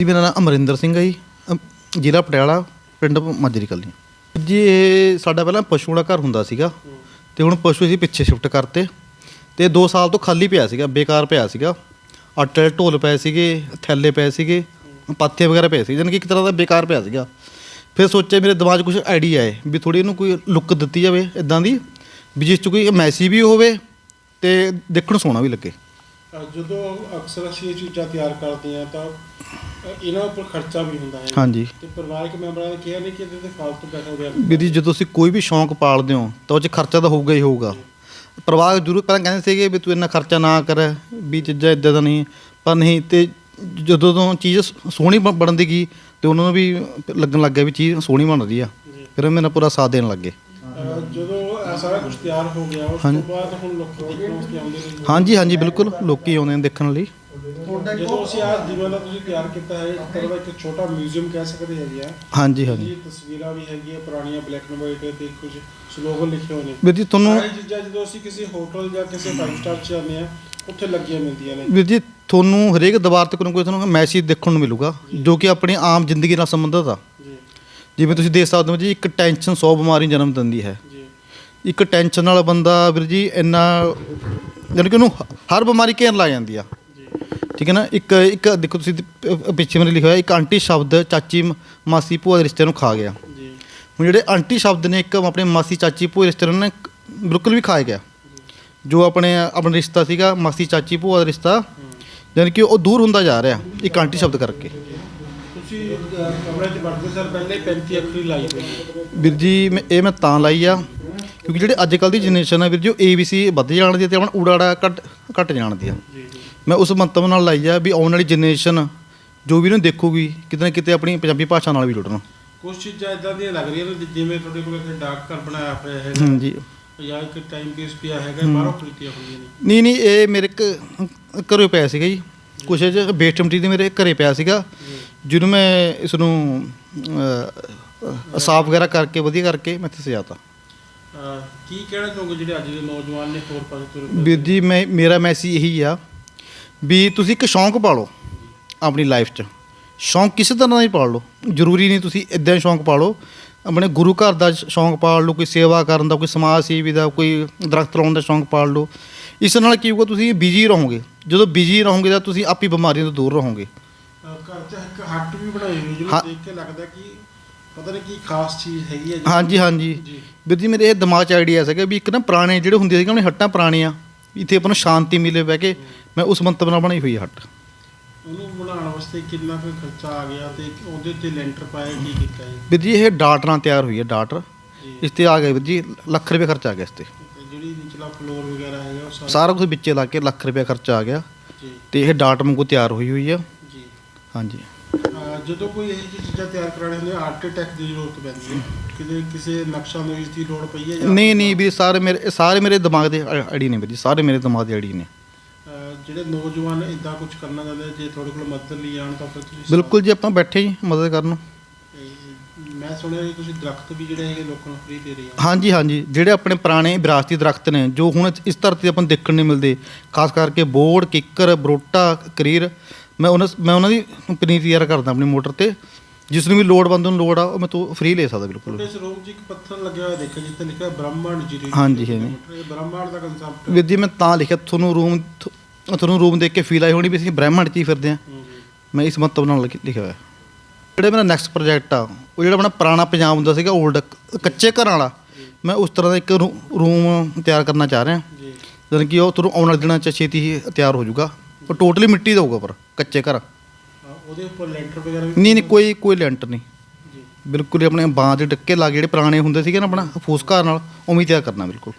ਜੀ ਮੇਰਾ ਨਾਮ ਅਮਰਿੰਦਰ ਸਿੰਘ ਹੈ ਜੀ। ਅਮ, ਜ਼ਿਲ੍ਹਾ ਪਟਿਆਲਾ ਪਿੰਡ ਮਾਜਰੀ ਕਲੀ ਜੀ ਇਹ ਸਾਡਾ ਪਹਿਲਾਂ ਪਸ਼ੂ ਦਾ ਘਰ ਹੁੰਦਾ ਸੀਗਾ। ਤੇ ਹੁਣ ਪਸ਼ੂ ਅਸੀਂ ਪਿੱਛੇ ਸ਼ਿਫਟ ਕਰਤੇ। ਤੇ 2 ਸਾਲ ਤੋਂ ਖਾਲੀ ਪਿਆ ਸੀਗਾ ਬੇਕਾਰ ਪਿਆ ਸੀਗਾ। ਆਟੇ ਦੇ ਢੋਲ ਪਏ ਸੀਗੇ ਥੈਲੇ ਪਏ ਸੀਗੇ ਪਾਥੇ ਵਗੈਰਾ ਪਏ ਸੀ ਜਾਣੀ ਕਿ ਇੱਕ ਤਰ੍ਹਾਂ ਦਾ ਬੇਕਾਰ ਪਿਆ ਸੀਗਾ। ਫਿਰ ਸੋਚਿਆ ਮੇਰੇ ਦਿਮਾਗ 'ਚ ਕੁਝ ਆਈਡੀਆ ਹੈ ਵੀ ਥੋੜੀ ਇਹਨੂੰ ਕੋਈ ਲੁੱਕ ਦਿੱਤੀ ਜਾਵੇ ਇਦਾਂ ਦੀ ਵੀ ਜਿਸ 'ਚ ਕੋਈ ਮੈਸੀ ਵੀ ਹੋਵੇ ਤੇ ਦੇਖਣ ਨੂੰ ਸੋਹਣਾ ਵੀ ਲੱਗੇ। ਜਦੋਂ ਅਕਸਰ ਅਸੀਂ ਇਹ ਚੀਜ਼ਾਂ ਤਿਆਰ ਕਰਦੇ ਹਾਂ ਤਾਂ ਇਹਨਾਂ ਉੱਪਰ ਖਰਚਾ ਵੀ ਹੁੰਦਾ ਹੈ। ਹਾਂਜੀ। ਤੇ ਪਰਿਵਾਰਕ ਮੈਂਬਰਾਂ ਨੇ ਕਿਹਾ ਨਹੀਂ ਕਿ ਇਹਦੇ ਤੇ ਫालतू ਪੈਸਾ ਉਡਿਆ ਵੀ ਜੀ ਜਦੋਂ ਤੁਸੀਂ ਕੋਈ ਵੀ ਸ਼ੌਂਕ ਪਾਲਦੇ ਹੋ ਤਾਂ ਉਹ 'ਚ ਖਰਚਾ ਤਾਂ ਹੋਊਗਾ ਹੀ ਹੋਊਗਾ। ਪਰਿਵਾਰ ਜ਼ਰੂਰ ਪਹਿਲਾਂ ਕਹਿੰਦੇ ਸੀਗੇ ਵੀ ਤੂੰ ਇੰਨਾ ਖਰਚਾ ਨਾ ਕਰ ਵੀ ਚੀਜ਼ਾਂ ਇਦਾਂ ਦਾ ਨਹੀਂ। ਪਰ ਨਹੀਂ ਤੇ ਜਦੋਂ ਤੋਂ ਚੀਜ਼ ਸੋਹਣੀ ਬਣ- ਬਣਨ ਦੀ ਗਈ ਤੇ ਉਹਨਾਂ ਨੂੰ ਵੀ ਲੱਗਣ ਲੱਗ ਗਿਆ ਵੀ ਚੀਜ਼ ਸੋਹਣੀ ਬਣ ਰਹੀ ਆ ਫਿਰ ਉਹ ਮੇਰਾ ਪੂਰਾ ਸਾਥ ਦੇਣ ਲੱਗੇ ਜਦੋਂ ਇਹ ਸਾਰਾ ਕੁਝ ਤਿਆਰ ਹੋ ਗਿਆ ਉਸ ਤੋਂ ਬਾਅਦ ਹੁਣ ਲੋਕ ਦੇਖਣ ਵਾਸਤੇ ਆਉਂਦੇ ਨੇ ਹਾਂਜੀ ਹਾਂਜੀ ਬਿਲਕੁਲ ਲੋਕੀ ਆਉਂਦੇ ਨੇ ਦੇਖਣ ਲਈ। ਜਦੋਂ ਅਸੀਂ ਆਹ ਦੀਵਾਨ ਦਾ ਤੁਸੀਂ ਤਿਆਰ ਕੀਤਾ ਹੈ ਇੱਕ ਤਰ੍ਹਾਂ ਦਾ ਇੱਕ ਛੋਟਾ ਮਿਊਜ਼ੀਅਮ ਕਹਿ ਸਕਦੇ ਹੈਗੇ ਆ। ਹਾਂਜੀ ਹਾਂਜੀ। ਜੀ ਤਸਵੀਰਾਂ ਵੀ ਹੈਗੀਆਂ ਪੁਰਾਣੀਆਂ ਬਲੈਕ ਐਂਡ ਵਾਈਟ ਤੇ ਕੁਝ ਸਲੋਗਨ ਲਿਖੇ ਹੋਏ ਨੇ। ਵੀਰ ਜੀ ਤੁਹਾਨੂੰ ਸਾਰੀ ਚੀਜ਼ਾਂ ਜਦੋਂ ਅਸੀਂ ਕਿਸੇ ਹੋਟਲ ਜਾਂ ਕਿਸੇ ਫਾਈਵ ਸਟਾਰ ਚ ਜਾਂਦੇ ਆ ਉੱਥੇ ਲੱਗੀਆਂ ਮਿਲਦੀਆਂ ਨੇ। ਵੀਰ ਜੀ ਤੁਹਾਨੂੰ ਹਰੇਕ ਦੀਵਾਰ ਤੇ ਕੋਈ ਨਾ ਕੋਈ ਤੁਹਾਨੂੰ ਮੈਸੇਜ ਦੇਖਣ ਨੂੰ ਮਿਲੂਗਾ ਜੋ। ਕਿ ਆਪਣੀ ਆਮ ਜ਼ਿੰਦਗੀ ਨਾਲ ਸੰਬੰਧਿਤ ਆ। ਜੀ। ਜਿਵੇਂ ਤੁਸੀਂ ਦੇਖ ਸਕਦੇ ਹੋ ਜੀ ਇੱਕ ਟੈਨਸ਼ਨ 100 ਬਿਮਾਰੀ ਜਨਮ ਦਿੰਦੀ ਹੈ। ਇੱਕ ਟੈਨਸ਼ਨ ਵਾਲਾ ਬੰਦਾ ਵੀਰ ਜੀ ਇੰਨਾ ਜਾਣੀ ਕਿ ਉਹਨੂੰ ਹਰ ਬਿਮਾਰੀ ਘੇਰਨ ਲੱਗ ਜਾਂਦੀ ਆ। ਜੀ ਠੀਕ ਹੈ ਨਾ? ਇੱਕ ਇੱਕ ਦੇਖੋ ਤੁਸੀਂ ਪ- ਪਿੱਛੇ ਮੇਰੇ ਲਿਖਿਆ ਹੋਇਆ ਇੱਕ ਆਂਟੀ ਸ਼ਬਦ ਚਾਚੀ ਮ- ਮਾਸੀ ਭੂਆ ਦੇ ਰਿਸ਼ਤੇ ਨੂੰ ਖਾ ਗਿਆ। ਜੀ। ਹੁਣ ਜਿਹੜੇ ਆਂਟੀ ਸ਼ਬਦ ਨੇ ਇੱਕ ਆਪਣੇ ਮਾਸੀ ਚਾਚੀ ਭੂਆ ਦੇ ਰਿਸ਼ਤੇ ਨੂੰ ਨਾ ਬਿਲਕੁਲ ਵੀ ਖਾਇਆ ਗਿਆ। ਜੋ ਆਪਣੇ ਆਪਣਾ ਰਿਸ਼ਤਾ ਸੀਗਾ ਮਾਸੀ ਚਾਚੀ ਭੂਆ ਦਾ ਰਿਸ਼ਤਾ ਜਾਣੀ ਕਿ ਉਹ ਦੂਰ ਹੁੰਦਾ ਜਾ ਰਿਹਾ ਇੱਕ ਆਂਟੀ ਸ਼ਬਦ ਕਰਕੇ। ਤੁਸੀਂ ਅਹ, ਕਮਰੇ 'ਚ ਵੜਦੇ ਸਰ ਪਹਿਲੇ 35 ਅੱਖਰੀ ਲਾਈ ਹੋਈ। ਹੈ। ਵੀਰ ਜੀ ਮੈਂ ਇਹ ਮੈਂ ਤਾਂ ਲਾਈ ਆ। ਕਿਉਂਕਿ ਜਿਹੜੇ ਅੱਜ ਕੱਲ ਦੀ ਜਨਰੇਸ਼ਨ ਆ ਵੀਰ ਜੀ ਉਹ ABC ਵੱਧ ਜਾਣਦੀ ਆ ਤੇ ਆਪਣਾ ਊੜਾੜਾ ਘੱਟ ਘੱਟ ਜਾਣਦੀ ਆ। ਜੀ ਜੀ। ਮੈਂ ਉਸ ਮੰਤਵ ਨਾਲ ਲਾਈ ਆ ਵੀ ਆਉਣ ਵਾਲੀ ਜਨਰੇਸ਼ਨ ਜੋ ਵੀ ਇਹਨੂੰ ਦੇਖੂਗੀ ਕਿਤੇ ਨਾ ਕਿਤੇ ਆਪਣੀ ਪੰਜਾਬੀ ਭਾਸ਼ਾ ਨਾਲ ਵੀ ਜੁੜਨਾ ਕੁਝ ਚੀਜ਼ਾਂ ਇਦਾਂ ਦੀਆਂ ਲੱਗ ਰਹੀਆਂ ਨੇ ਜਿ- ਜਿਵੇਂ ਤੁਹਾਡੇ ਕੋਲ ਇੱਕ ਡਾਕ ਘਰ ਬਣਾਇਆ ਹੋਇਆ ਹੈ ਹਾਂਜੀ ਜਾਂ ਇੱਕ ਟਾਈਮ ਪੀਸ ਪਿਆ ਹੈਗਾ ਬਾਹਰੋਂ ਖਰੀਦੀਆਂ ਹੋਈਆਂ ਨੇ। ਨਹੀਂ ਨਹੀਂ ਇਹ ਮੇਰੇ ਘਰੇ ਪਿਆ ਸੀਗਾ ਜੀ। ਕੁਛ 'ਚ ਵੇਸਟ ਮਟੀਰੀਅਲ ਮੇਰੇ ਘਰੇ ਪਿਆ ਸੀਗਾ ਜਿਹਨੂੰ ਮੈਂ ਇਸ ਨੂੰ ਸਾਫ਼ ਵਗੈਰਾ ਕਰਕੇ ਵਧੀਆ ਕਰਕੇ ਮੈਂ ਇੱਥੇ ਸਜਾਤਾ। ਅਹ, ਕੀ ਕਹਿਣਾ ਚਾਹੋਗੇ ਜਿਹੜੇ ਅੱਜ ਦੇ ਨੌਜਵਾਨ ਨੇ ਹੋਰ ਪਾਸੇ ਤੁਰ ਪਏ? ਵੀਰ ਜੀ ਮੈਂ ਮੇਰਾ ਮੈਸੇਜ ਇਹੀ ਆ ਵੀ ਤੁਸੀਂ ਇੱਕ ਸ਼ੌਂਕ ਪਾਲੋ ਆਪਣੀ ਲਾਈਫ 'ਚ। ਸ਼ੌਂਕ ਕਿਸੇ ਤਰ੍ਹਾਂ ਦਾ ਹੀ ਪਾਲ ਲਓ। ਜ਼ਰੂਰੀ ਨਹੀਂ ਤੁਸੀਂ ਇਦਾਂ ਸ਼ੌਂਕ ਪਾਲੋ। ਆਪਣੇ ਗੁਰੂ ਘਰ ਦਾ ਸ਼- ਸ਼ੌਂਕ ਪਾਲ ਲਓ ਕੋਈ ਸੇਵਾ ਕਰਨ ਦਾ ਕੋਈ ਸਮਾਜ ਸੇਵੀ ਦਾ ਕੋਈ ਦਰਖਤ ਲਾਉਣ ਦਾ ਸ਼ੌਂਕ ਪਾਲ ਲਓ। ਇਸ ਨਾਲ ਕੀ ਹੋਊਗਾ ਤੁਸੀਂ ਬਿਜ਼ੀ ਰਹੋਗੇ। ਜਦੋਂ ਬਿਜ਼ੀ ਰਹੋਗੇ ਤਾਂ ਤੁਸੀਂ ਆਪੀ ਬਿਮਾਰੀਆਂ ਤੋਂ ਦੂਰ ਰਹੋਗੇ। ਅਹ, ਘਰ 'ਚ ਇੱਕ ਹੱਟ ਵੀ ਬਣਾਈ ਹੋਈ ਜਿਹਨੂੰ ਹਾਂ। ਦੇਖ ਕੇ ਲੱਗਦਾ ਕਿ ਪਤਾ ਨਹੀਂ ਕੀ ਖਾਸ ਚੀਜ਼ ਹੈਗੀ ਹੈ ਜੀ। ਹਾਂਜੀ ਹਾਂਜੀ। ਜੀ। ਵੀਰ ਜੀ ਮੇਰੇ ਇਹ ਦਿਮਾਗ 'ਚ ਆਈਡੀਆ ਸੀਗਾ ਵੀ ਇੱਕ ਨਾ ਪੁਰਾਣੇ ਜਿਹੜੇ ਹੁੰਦੇ ਸੀਗੇ ਆਪਣੇ ਹੱਟਾਂ ਪੁਰਾਣੀਆਂ। ਇੱਥੇ ਆਪਾਂ ਨੂੰ ਸ਼ਾਂਤੀ ਮਿਲੇ ਬਹਿ ਕੇ। ਮੈਂ ਉਸ ਮੰਤਵ ਨਾਲ ਬਣਾਈ ਹੋਈ ਹੈ ਹੱਟ। ਉਹਨੂੰ ਬਣਾਉਣ ਵਾਸਤੇ ਕਿੰਨਾ ਕੁ ਖਰਚਾ ਆ ਗਿਆ ਤੇ ਉਹਦੇ ਤੇ ਲੈਂਟਰ ਪਾਇਆ ਕੀ ਕੀਤਾ ਹੈ ਵੀਰ ਜੀ ਇਹ ਡਾਟ ਨਾਲ ਤਿਆਰ ਹੋਈ ਹੈ ਡਾਟ ਜੀ। ਇਸ ਤੇ ਆ ਗਿਆ ਵੀਰ ਜੀ ਲੱਖ ਰੁਪਏ ਖਰਚਾ ਆ ਗਿਆ ਇਸ ਤੇ। ਤੇ ਜਿਹੜੀ ਨਿਚਲਾ ਫਲੋਰ ਵਗੈਰਾ ਹੈਗਾ ਉਹ ਸਾਰਾ ਸਾਰਾ ਕੁਝ ਵਿੱਚੇ ਲਾ ਕੇ ਲੱਖ ਰੁਪਏ ਖਰਚਾ ਆ ਗਿਆ। ਜੀ। ਤੇ ਇਹ ਡਾਟ ਵਾਂਗੂ ਤਿਆਰ ਹੋਈ ਹੋਈ ਆ। ਜੀ। ਹਾਂਜੀ। ਜਦੋਂ ਕੋਈ ਇਹ ਜਿਹੀ ਚੀਜ਼ਾਂ ਤਿਆਰ ਕਰਾਣੇ ਹੁੰਦੇ ਆਰਕੀਟੈਕਟ ਦੀ ਜ਼ਰੂਰਤ ਪੈਂਦੀ ਹੈ। ਕਿਤੇ ਕਿਸੇ ਨਕਸ਼ਾ ਨਵੀਸ ਦੀ ਲੋੜ ਪਈ ਹੈ ਜਾਂ ਨਹੀਂ ਨਹੀਂ ਵੀਰ ਸਾਰੇ ਮੇਰੇ ਸਾਰੇ ਮੇਰੇ ਦਿਮਾਗ ਦੇ ਆਈਡੀ ਨੇ ਵੀਰ ਜੀ ਸਾਰੇ ਮੇਰੇ ਦਿਮਾਗ ਦੇ ਆਈਡੀ ਨੇ। ਅਹ ਜਿਹੜੇ ਨੌਜਵਾਨ ਇਦਾਂ ਕੁਝ ਕਰਨਾ ਚਾਹੁੰਦੇ ਜੇ ਤੁਹਾਡੇ ਕੋਲ ਮਦਦ ਲਈ ਆਣ ਤਾਂ ਫਿਰ ਤੁਸੀਂ ਬਿਲਕੁਲ ਜੀ ਆਪਾਂ ਬੈਠੇ ਜੀ ਮਦਦ ਕਰਨ। ਇਹ ਮੈਂ ਸੁਣਿਆ ਕਿ ਤੁਸੀਂ ਦਰਖਤ ਵੀ ਜਿਹੜੇ ਹੈਗੇ ਲੋਕਾਂ ਨੂੰ ਫ੍ਰੀ ਦੇ ਰਹੇ ਆ ਹਾਂਜੀ ਹਾਂਜੀ। ਜਿਹੜੇ ਆਪਣੇ ਪੁਰਾਣੇ ਵਿਰਾਸਤੀ ਦਰਖਤ ਨੇ ਜੋ ਹੁਣ ਇਸ ਧਰਤੀ ਤੇ ਆਪਾਂ ਨੂੰ ਦੇਖਣ ਨਹੀਂ ਮਿਲਦੇ ਖਾਸ ਕਰਕੇ ਬੋੜ ਕਿੱਕਰ ਬਰੋਟਾ ਕਰੀਰ ਮੈਂ ਉਹਨਾਂ ਮੈਂ ਉਹਨਾਂ ਦੀ ਪਨੀਰ ਤਿਆਰ ਕਰਦਾ ਆਪਣੀ ਮੋਟਰ ਤੇ। ਜਿਸ ਨੂੰ ਵੀ ਲੋੜਵੰਦ ਨੂੰ ਲੋੜ ਆ ਉਹ ਮੈਂ ਤੋਂ ਫ੍ਰੀ ਲੈ ਸਕਦਾ ਬਿਲਕੁਲ। ਇਸ ਰੂਮ 'ਚ ਇੱਕ ਪੱਥਰ ਲੱਗਿਆ ਹੋਇਆ ਦੇਖਿਆ ਜਿੱਥੇ ਲਿਖਿਆ ਬ੍ਰਹਮੰਡ ਜੀ ਹਾਂਜੀ। ਇਹ ਬ੍ਰਹਮੰਡ ਦਾ ਕਨਸੈਪਟ ਵੀਰ ਜੀ ਮੈਂ ਤਾਂ ਲਿਖਿਆ ਤੁਹਾਨੂੰ ਰੂਮ ਤੁਹਾਨੂੰ ਰੂਮ ਦੇਖ ਕੇ ਫੀਲ ਆਈ ਹੋਣੀ ਵੀ ਅਸੀਂ ਬ੍ਰਹਮੰਡ 'ਚ ਹੀ ਫਿਰਦੇ ਆ ਮੈਂ ਇਸ ਮਤਲਬ ਨਾਲ ਲਿਖ- ਲਿਖਿਆ ਹੋਇਆ। ਜਿਹੜਾ ਮੇਰਾ ਨੈਕਸਟ ਪ੍ਰੋਜੈਕਟ ਆ ਉਹ ਜਿਹੜਾ ਆਪਣਾ ਪੁਰਾਣਾ ਪੰਜਾਬ ਹੁੰਦਾ ਸੀਗਾ 올ਡ ਕੱਚੇ ਘਰਾਂ ਵਾਲਾ ਮੈਂ ਉਸ ਤਰ੍ਹਾਂ ਦਾ ਇੱਕ ਰੂਮ ਤਿਆਰ ਕਰਨਾ ਚਾਹ ਰਿਹਾ। ਜੀ। ਕਿ ਉਹ ਤੁਹਾਨੂੰ ਆਉਣ ਵਾਲੇ ਦਿਨਾਂ 'ਚ ਛੇਤੀ ਹੀ ਤਿਆਰ ਹੋ ਜਾਊਗਾ। ਉਹ ਟੋਟਲੀ ਮਿੱਟੀ ਦਾ ਹੋਊਗਾ ਪਰ ਕੱਚੇ ਘਰ। ਉਹਦੇ ਉੱਪਰ ਲੈਂਟਰ ਵਗੈਰਾ ਵੀ ਨਹੀਂ ਨਹੀਂ ਕੋਈ ਕੋਈ ਲੈਂਟਰ ਨਹੀਂ। ਜੀ। ਬਿਲਕੁਲ ਹੀ ਆਪਣੇ ਬਾਂਹ ਦੇ ਡੱਕੇ ਲਾ ਕੇ ਜਿਹੜੇ ਪੁਰਾਣੇ ਹੁੰਦੇ ਸੀਗੇ ਨਾ ਆਪਣਾ ਫੂਸ ਘਰ ਨਾਲ ਉਵੇਂ ਹੀ ਤਿਆਰ ਕਰਨਾ ਬਿਲਕੁਲ।